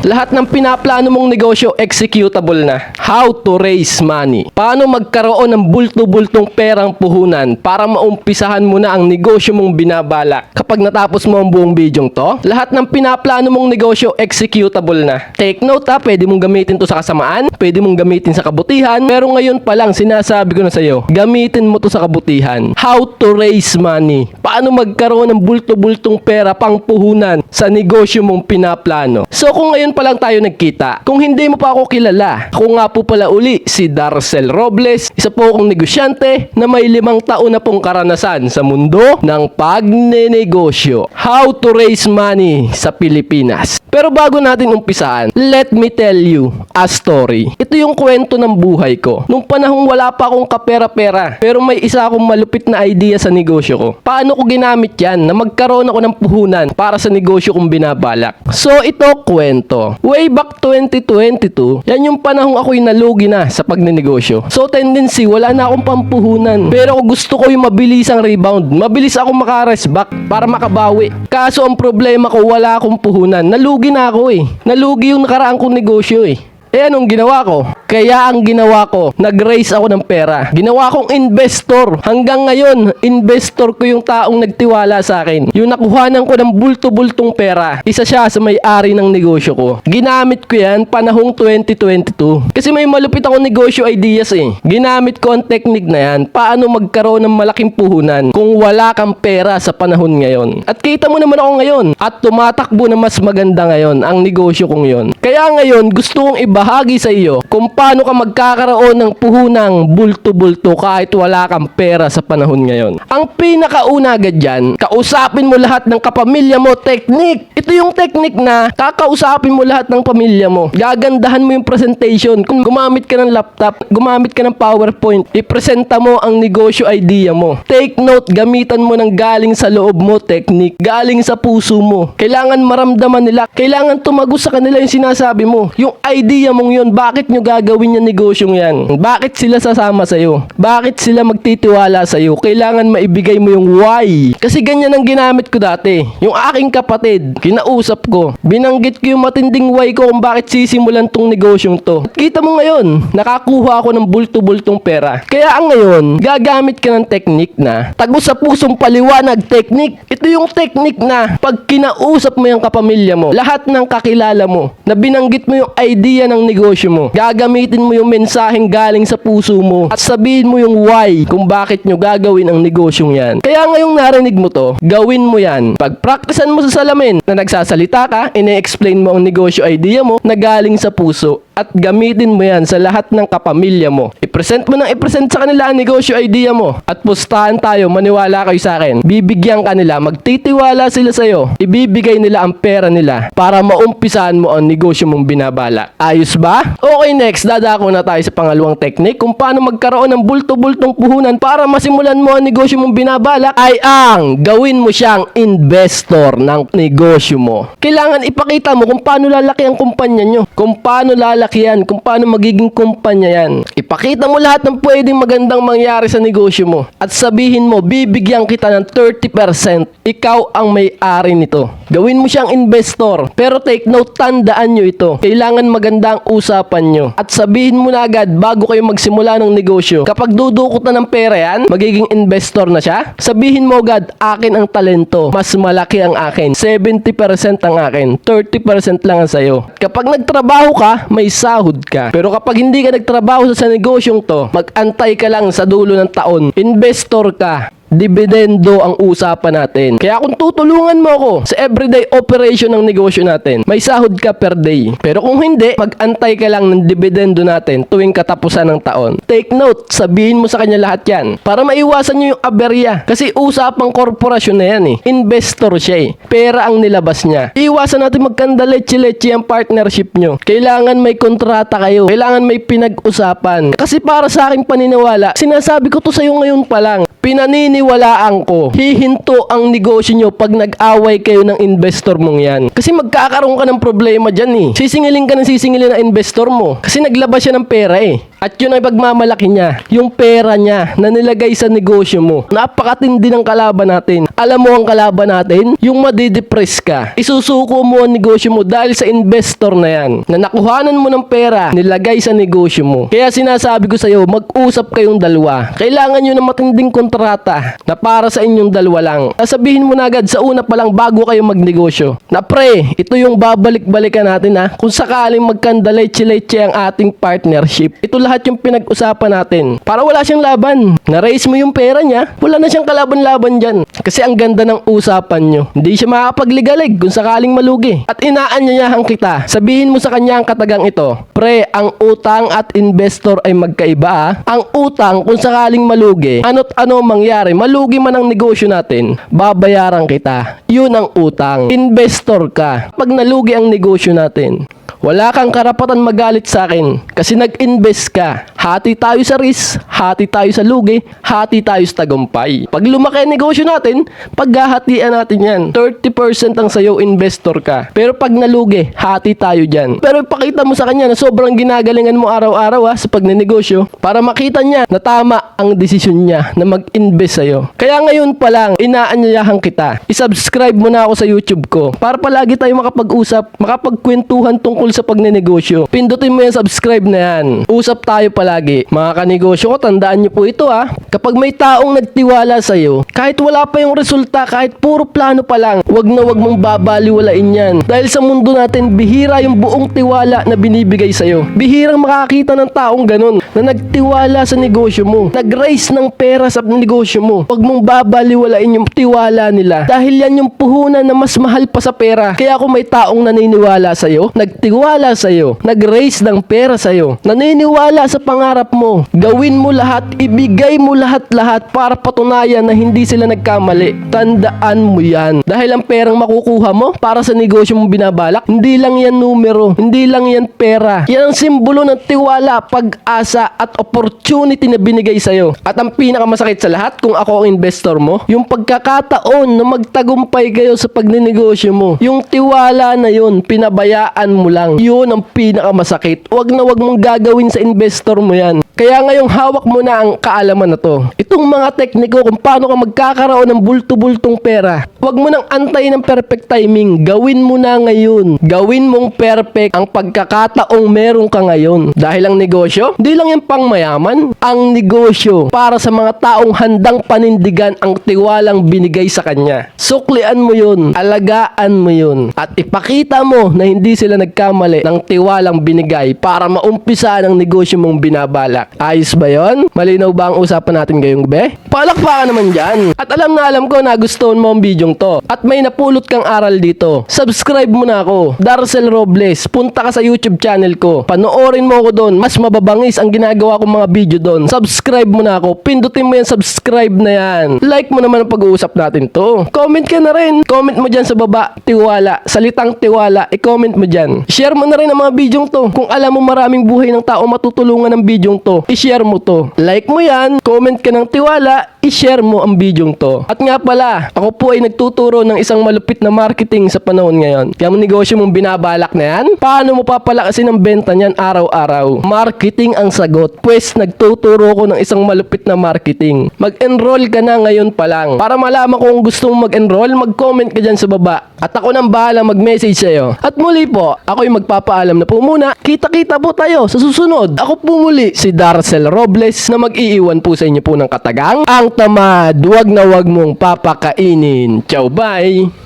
Lahat ng pinaplano mong negosyo executable na. How to raise money. Paano magkaroon ng bulto-bultong perang puhunan para maumpisahan mo na ang negosyo mong binabalak. Kapag natapos mo ang buong bidyong to, lahat ng pinaplano mong negosyo executable na. Take note ha, pwede mong gamitin to sa kasamaan, pwede mong gamitin sa kabutihan, pero ngayon pa lang sinasabi ko na sa'yo, gamitin mo to sa kabutihan. How to raise money. Paano magkaroon ng bulto-bultong pera pang puhunan sa negosyo mong pinaplano. So kung ngayon pa lang tayo nagkita, kung hindi mo pa ako kilala, ako nga po pala uli si Darcel Robles, isa po akong negosyante na may limang taon na pong karanasan sa mundo ng pagnenegosyo. How to raise money sa Pilipinas. Pero bago natin umpisahan, let me tell you a story. Ito yung kwento ng buhay ko. Nung panahong wala pa akong kapera-pera, pero may isa akong malupit na idea sa negosyo ko. Paano ko ginamit yan na magkaroon ako ng puhunan para sa negosyo kong binabalak? So ito kwento. Way back 2022, yan yung panahong ako'y nalugi na sa pagnenegosyo. So tendency, wala na akong pampuhunan. Pero gusto ko yung mabilis ang rebound. Mabilis ako makares back para makabawi. Kaso ang problema ko, wala akong puhunan. Nalugi na ako eh. Nalugi yung nakaraan kong negosyo eh. Eh anong ginawa ko? Kaya ang ginawa ko, nag-raise ako ng pera. Ginawa kong investor. Hanggang ngayon, investor ko yung taong nagtiwala sa akin. Yung nakuhanan ko ng bulto-bultong pera, isa siya sa may-ari ng negosyo ko. Ginamit ko yan panahong 2022. Kasi may malupit ako negosyo ideas eh. Ginamit ko ang technique na yan, paano magkaroon ng malaking puhunan kung wala kang pera sa panahon ngayon. At kita mo naman ako ngayon. At tumatakbo na mas maganda ngayon ang negosyo kong yon. Kaya ngayon, gusto kong ibahagi sa iyo kung paano ka magkakaroon ng puhunang bulto-bulto kahit wala kang pera sa panahon ngayon. Ang pinakauna agad dyan, kausapin mo lahat ng kapamilya mo, technique. Ito yung technique na kakausapin mo lahat ng pamilya mo. Gagandahan mo yung presentation. Kung gumamit ka ng laptop, gumamit ka ng PowerPoint, ipresenta mo ang negosyo idea mo. Take note, gamitan mo ng galing sa loob mo technique, galing sa puso mo. Kailangan maramdaman nila, kailangan tumago sa kanila yung sinasabi mo. Yung idea mong yun, bakit nyo gagawin yung negosyong yan? Bakit sila sasama sa'yo? Bakit sila magtitiwala sa'yo? Kailangan maibigay mo yung why. Kasi ganyan ang ginamit ko dati. Yung aking kapatid, kinausap ko. Binanggit ko yung matinding why ko kung bakit sisimulan tong negosyong to. At kita mo ngayon, nakakuha ako ng bulto-bultong pera. Kaya ang ngayon, gagamit ka ng technique na tago sa pusong paliwanag technique. Ito yung technique na pag kinausap mo yung kapamilya mo, lahat ng kakilala mo, na binanggit mo yung idea ng negosyo mo, gagamitin mo yung mensaheng galing sa puso mo at sabihin mo yung why kung bakit nyo gagawin ang negosyong yan. Kaya ngayong narinig mo to, gawin mo yan. Pag-practicean mo sa salamin na nagsasalita ka, ine-explain mo ang negosyo idea mo na galing sa puso at gamitin mo yan sa lahat ng kapamilya mo. I-present mo nang i-present sa kanila ang negosyo idea mo at pustahan tayo, maniwala kayo sa akin. Bibigyan ka nila, magtitiwala sila sa'yo. Ibibigay nila ang pera nila para maumpisahan mo ang negosyo mong binabala. Ayos ba? Okay, next, dadako na tayo sa pangalawang technique kung paano magkaroon ng bulto-bultong puhunan para masimulan mo ang negosyo mong binabalak ay ang gawin mo siyang investor ng negosyo mo. Kailangan ipakita mo kung paano lalaki ang kumpanya nyo, kung paano lalaki yan, kung paano magiging kumpanya yan. Ipakita mo lahat ng pwedeng magandang mangyari sa negosyo mo at sabihin mo, bibigyan kita ng 30%. Ikaw ang may-ari nito. Gawin mo siyang investor. Pero take note, tandaan nyo ito. Kailangan maganda ang usapan nyo. At sabihin mo na agad bago kayo magsimula ng negosyo. Kapag dudukot na ng pera yan, magiging investor na siya. Sabihin mo agad, akin ang talento. Mas malaki ang akin. 70% ang akin. 30% lang ang sayo. Kapag nagtrabaho ka, may sahod ka. Pero kapag hindi ka nagtrabaho sa negosyong to, mag-antay ka lang sa dulo ng taon. Investor ka dividendo ang usapan natin. Kaya kung tutulungan mo ako sa everyday operation ng negosyo natin, may sahod ka per day. Pero kung hindi, mag-antay ka lang ng dividendo natin tuwing katapusan ng taon. Take note, sabihin mo sa kanya lahat yan para maiwasan nyo yung aberya. Kasi usapang korporasyon na yan eh. Investor siya eh. Pera ang nilabas niya. Iwasan natin magkanda leche-leche ang partnership nyo. Kailangan may kontrata kayo. Kailangan may pinag-usapan. Kasi para sa aking paniniwala, sinasabi ko to sa'yo ngayon pa lang, pinanini paniniwalaan ko, hihinto ang negosyo nyo pag nag-away kayo ng investor mong yan. Kasi magkakaroon ka ng problema dyan eh. Sisingilin ka ng sisingilin ng investor mo. Kasi naglabas siya ng pera eh. At yun ay pagmamalaki niya. Yung pera niya na nilagay sa negosyo mo. Napakatindi ng kalaban natin. Alam mo ang kalaban natin? Yung madidepress ka. Isusuko mo ang negosyo mo dahil sa investor na yan. Na nakuhanan mo ng pera, nilagay sa negosyo mo. Kaya sinasabi ko sa'yo, mag-usap kayong dalawa. Kailangan nyo ng matinding kontrata na para sa inyong dalawa lang. Sasabihin mo na agad sa una pa lang bago kayo magnegosyo. Na pre, ito yung babalik-balikan natin ha. Kung sakaling magkandalay-leche ang ating partnership. Ito lahat yung pinag-usapan natin. Para wala siyang laban. Na-raise mo yung pera niya, wala na siyang kalaban-laban dyan. Kasi ang ganda ng usapan nyo. Hindi siya makakapagligalig kung sakaling malugi. At inaanyayahan kita. Sabihin mo sa kanya ang katagang ito. Pre, ang utang at investor ay magkaiba ah. Ang utang kung sakaling malugi, ano't ano mangyari, malugi man ang negosyo natin, babayaran kita. Yun ang utang. Investor ka. Pag nalugi ang negosyo natin, wala kang karapatan magalit sa akin kasi nag-invest ka. Hati tayo sa risk, hati tayo sa lugi, hati tayo sa tagumpay. Pag lumaki ang negosyo natin, paghahatian natin yan. 30% ang sayo investor ka. Pero pag nalugi, hati tayo dyan. Pero ipakita mo sa kanya na sobrang ginagalingan mo araw-araw ha, sa pagnenegosyo para makita niya na tama ang desisyon niya na mag-invest sa'yo. Kaya ngayon pa lang, inaanyayahan kita. I-subscribe mo na ako sa YouTube ko para palagi tayo makapag-usap, makapagkwentuhan tungkol sa pagnenegosyo. Pindutin mo yung subscribe na yan. Usap tayo palagi. Mga kanegosyo ko, tandaan niyo po ito ha. Kapag may taong nagtiwala sa'yo, kahit wala pa yung resulta, kahit puro plano pa lang, wag na wag mong babaliwalain yan. Dahil sa mundo natin, bihira yung buong tiwala na binibigay sa'yo. Bihirang makakita ng taong ganun na nagtiwala sa negosyo mo. Nag-raise ng pera sa negosyo mo. Wag mong babaliwalain yung tiwala nila. Dahil yan yung puhunan na mas mahal pa sa pera. Kaya kung may taong naniniwala sa'yo, nagtiwala sa'yo, nag-raise ng pera sa'yo, naniniwala sa pangarap mo, gawin mo lahat, ibigay mo lahat-lahat para patunayan na hindi sila nagkamali. Tandaan mo yan. Dahil ang perang makukuha mo para sa negosyo mong binabalak, hindi lang yan numero, hindi lang yan pera. Yan ang simbolo ng tiwala, pag-asa at opportunity na binigay sa'yo. At ang pinakamasakit sa lahat, kung ako ang investor mo, yung pagkakataon na magtagumpay kayo sa pagnenegosyo mo, yung tiwala na yun, pinabayaan mo lang. Yun ang pinakamasakit. Wag na wag mong gagawin sa investor mo yan. Kaya ngayong hawak mo na ang kaalaman na to. Itong mga tekniko kung paano ka magkakaroon ng bulto-bultong pera. Huwag mo nang antay ng perfect timing. Gawin mo na ngayon. Gawin mong perfect ang pagkakataong meron ka ngayon. Dahil ang negosyo, di lang yung pangmayaman. Ang negosyo para sa mga taong handang panindigan ang tiwalang binigay sa kanya. Suklian mo yun. Alagaan mo yun. At ipakita mo na hindi sila nagkamali ng tiwalang binigay para maumpisa ang negosyo mong binabalak. Ayos ba yon? Malinaw ba ang usapan natin ngayong gabi? Palakpakan naman dyan. At alam na alam ko na gusto mo ang bidyong to. At may napulot kang aral dito. Subscribe mo na ako. Darcel Robles. Punta ka sa YouTube channel ko. Panoorin mo ako doon. Mas mababangis ang ginagawa kong mga video doon. Subscribe mo na ako. Pindutin mo yan subscribe na yan. Like mo naman ang pag-uusap natin to. Comment ka na rin. Comment mo dyan sa baba. Tiwala. Salitang tiwala. I-comment mo dyan. Share mo na rin ang mga bidyong to. Kung alam mo maraming buhay ng tao matutulungan ng bidyong to, i-share mo to. Like mo yan. Comment ka ng tiwala. I-share mo ang bidyong to. At nga pala, ako po ay nagtuturo ng isang malupit na marketing sa panahon ngayon. Kaya ang negosyo mong binabalak na yan, paano mo papalakasin ang benta niyan araw-araw? Marketing ang sagot. Pwes, nagtuturo ko ng isang malupit na marketing. Mag-enroll ka na ngayon pa lang. Para malaman kung gusto mong mag-enroll, mag-comment ka dyan sa baba. At ako nang bahala mag-message sa'yo. At muli po, ako'y magpapaalam na po muna. Kita-kita po tayo sa susunod. Ako po muli, si Darcel Robles na mag-iiwan po sa inyo po ng katagang. Ang tamad, wag na wag mong papakainin. Ciao, bye!